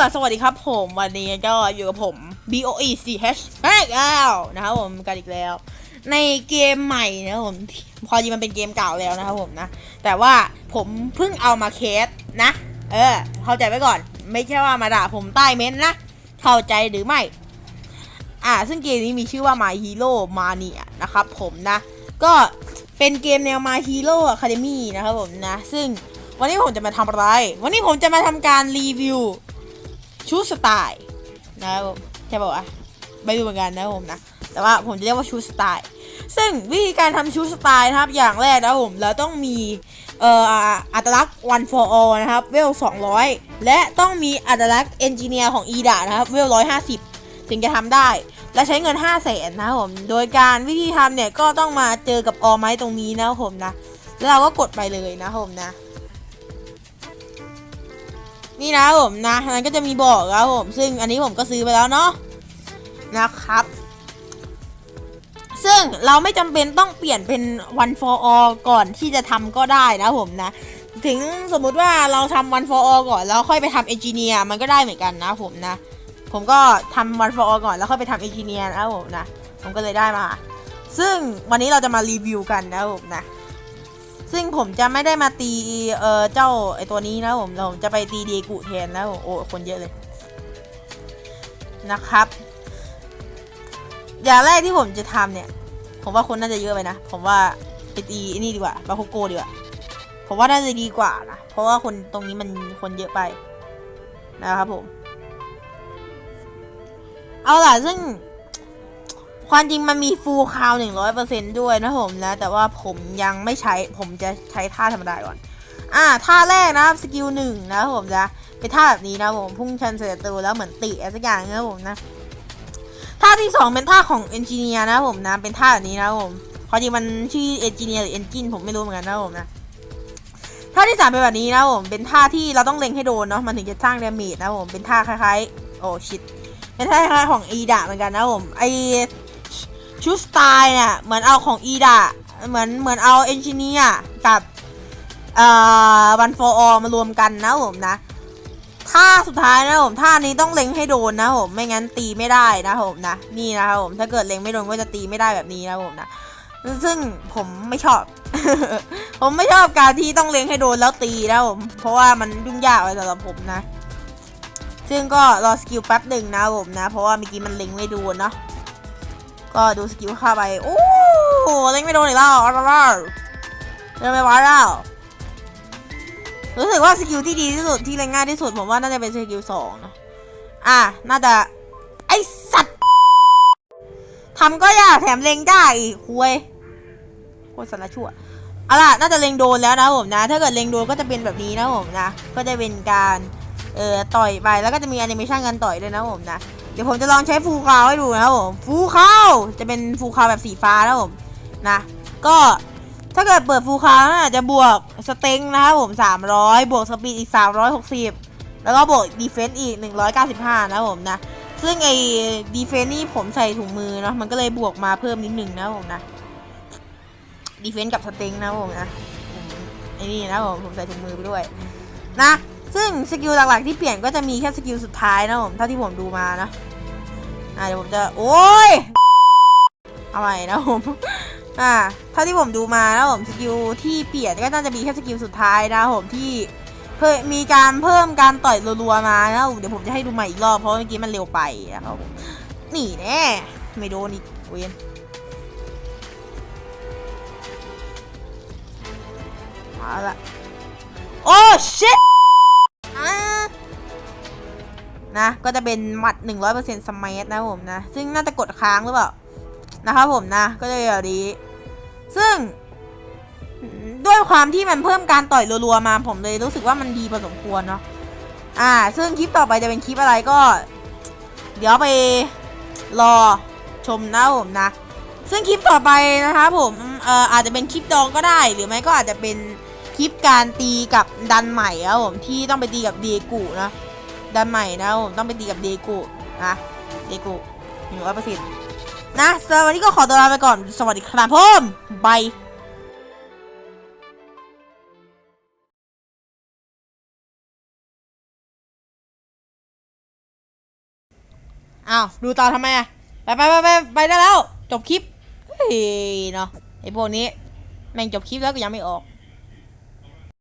ล่ะ สวัสดีครับผมวันนี้ก็อยู่กับผม B O E C H แม่แล้วนะครับผมกันอีกแล้ว ในเกมใหม่นะผมพอดีมันเป็นเกมเก่าแล้วนะครับผมนะ แต่ว่าผมเพิ่งเอามาเคสนะ เออ เข้าใจไว้ก่อน ไม่ใช่ว่ามาด่าผมใต้เม้นต์นะ เข้าใจหรือไม่ อ่า ซึ่งเกมนี้มีชื่อว่า My Hero Mania นะครับผมนะ ก็เป็นเกมแนว My Hero Academy นะครับผมนะ ซึ่งวันนี้ผมจะมาทำอะไร วันนี้ผมจะมาทำการรีวิว ชุดสไตล์นะครับผมใช่ป่าวะไม่รู้เหมือนกันนะผมนะ แต่ว่าผมจะเรียกว่าชุดสไตล์ซึ่งวิธีการทำชุดสไตล์นะครับ อย่างแรกนะผมเราต้องมีเอ่ออัตลักษณ์ one for all นะครับเวล 200 และต้องมีอัตลักษณ์เอนจิเนียร์ของ EDA นะครับเวล 150 ถึงจะทำได้ และใช้เงิน 5 0 0แสนนะครับผม โดยการวิธีทำเนี่ยก็ต้องมาเจอกับออไม้ตรงนี้นะครับผมนะ แล้วเราก็กดไปเลยนะครับผมนะ นี่นะผมนะนั้นก็จะมีบอกครับผม ซึ่งอันนี้ผมก็ซื้อไปแล้วเนาะนะครับ ซึ่งเราไม่จำเป็นต้องเปลี่ยนเป็น one for all ก่อนที่จะทำก็ได้นะผมนะ ถึงสมมุติว่าเราทำ one for all ก่อนแล้วค่อยไปทำ engineer มันก็ได้เหมือนกันนะผมนะ ผมก็ทำ one for all ก่อนแล้วค่อยไปทำ engineer นะผมนะ ผมก็เลยได้มา ซึ่งวันนี้เราจะมารีวิวกันนะผมนะ ซึ่งผมจะไม่ได้มาตีเออเจ้าไอตัวนี้นะผมผมจะไปตีเดกุแทนนะผมโอ้คนเยอะเลยนะครับ อย่างแรกที่ผมจะทำเนี่ย ผมว่าคนน่าจะเยอะไปนะ ผมว่าไปตีนี่ดีกว่าบาโคโกดีกว่า ผมว่าน่าจะดีกว่านะ เพราะว่าคนตรงนี้มันคนเยอะไปนะครับผม เอาล่ะซึ่ง ความจริงมันมีฟูลคาวหนึ่งร้อยเปอร์เซนด้วยนะผมนะ แต่ว่าผมยังไม่ใช้ผมจะใช้ท่าธรรมดาก่อน อ่า ท่าแรกนะครับสกิลหนึ่งนะผมจะเป็นท่าแบบนี้นะผมพุ่งชันเสร็จตัวแล้วเหมือนติอะไรสักอย่างนะผมนะท่าที่สองเป็นท่าของเอนจิเนียร์นะผมนะเป็นท่าแบบนี้นะผมความจริงมันชื่อเอนจิเนียร์หรือเอนจินผมไม่รู้เหมือนกันนะผมนะท่าที่สามเป็นแบบนี้นะผมเป็นท่าที่เราต้องเล็งให้โดนเนาะมันถึงจะสร้างดาเมจนะผมเป็นท่าคล้ายๆโอ้ชิตเป็นท่าคล้ายๆของอีดาเหมือนกันนะผมไอ ชุดสไตล์เนี่ยเหมือนเอาของอีดาเหมือนเหมือนเอาเอนจิเนียกับเอ่อวันโฟออมารวมกันนะผมนะท่าสุดท้ายนะผมท่านี้ต้องเล็งให้โดนนะผมไม่งั้นตีไม่ได้นะผมนะนี่นะครับผมถ้าเกิดเล็งไม่โดนก็จะตีไม่ได้แบบนี้นะผมนะซึ่งผมไม่ชอบ ผมไม่ชอบการที่ต้องเล็งให้โดนแล้วตีนะผมเพราะว่ามันยุ่งยากไปสำหรับผมนะ ซึ่งก็รอสกิลแป๊บหนึ่งนะผมนะ เพราะว่าเมื่อกี้มันเล็งไม่โดนเนาะ ก็ดูสกิลเข้าไปโอ้เล่นไม่โดนอีกแล้วอะไรเล่นไม่ไหวแล้วรู้สึกว่าสกิลที่ดีที่สุดที่เล่นง่ายที่สุดผมว่าน่าจะเป็นสกิลสองนะอะน่าจะไอสัตว์ทำก็ยากแถมเล็งได้อีกคุยโคตรสารชั่วเอาล่ะน่าจะเล็งโดนแล้วนะผมนะ ถ้าเกิดเล็งโดนก็จะเป็นแบบนี้นะผมนะ ก็จะเป็นการเอ่อต่อยไปแล้วก็จะมีแอนิเมชันการต่อยด้วยนะผมนะ เดี๋ยวผมจะลองใช้ฟูคาวให้ดูนะครับผมฟูคาวจะเป็นฟูคาวแบบสีฟ้านะผมนะก็ถ้าเกิดเปิดฟูคาวน่าจะบวกสเต็งนะครับผม 300 บวกสปีดอีก 360 แล้วก็บวกดีเฟนซ์อีก 195 นะครับผมนะ ซึ่งไอ้ดีเฟนซ์นี่ผมใส่ถุงมือเนาะมันก็เลยบวกมาเพิ่มนิดหนึ่งนะผมนะดีเฟนซ์กับสเต็งนะผมนะไอ้นี่นะผมผมใส่ถุงมือไปด้วยนะ ซึ่งสกิลหลักๆที่เปลี่ยนก็จะมีแค่สกิลสุดท้ายนะผมเท่าที่ผมดูมานะอ่าเดี๋ยวผมจะโอ้ยเอาใหม่นะผมอ่าเท่าที่ผมดูมานะผมสกิลที่เปลี่ยนก็น่าจะมีแค่สกิลสุดท้ายนะผมที่เพิ่มมีการเพิ่มการต่อยรัวๆมานะผมเดี๋ยวผมจะให้ดูใหม่อีกรอบเพราะเมื่อกี้มันเร็วไปนะครับนี่แน่ไม่โดนอีกเวนเอาละโอ้ชิ นะก็จะเป็นหมัด 100%สมัยนะผมนะ ซึ่งน่าจะกดค้างหรือเปล่านะครับผมนะ ก็จะแบบนี้ ซึ่งด้วยความที่มันเพิ่มการต่อยรัวๆมาผมเลยรู้สึกว่ามันดีพอสมควรเนาะอ่า ซึ่งคลิปต่อไปจะเป็นคลิปอะไรก็ เดี๋ยวไปรอชมนะผมนะ ซึ่งคลิปต่อไปนะครับผมเอ่ออาจจะเป็นคลิปดองก็ได้ หรือไม่ก็อาจจะเป็นคลิปการตีกับดันใหม่ครับผมที่ต้องไปตีกับเดกูนะ ดันใหม่นะผมต้องไปตีกับเดกูนะเดกูหนึ่อยเปอร์เซ็นต์นะสำหรับวันนี้ก็ขอตัวลาไปก่อน สวัสดีครับผมบายอ้าวดูต่อทำไมอะไปไปไปไปไปได้แล้ว จบคลิปเฮ้ยเนาะไอพวกนี้ แม่งจบคลิปแล้วก็ยังไม่ออก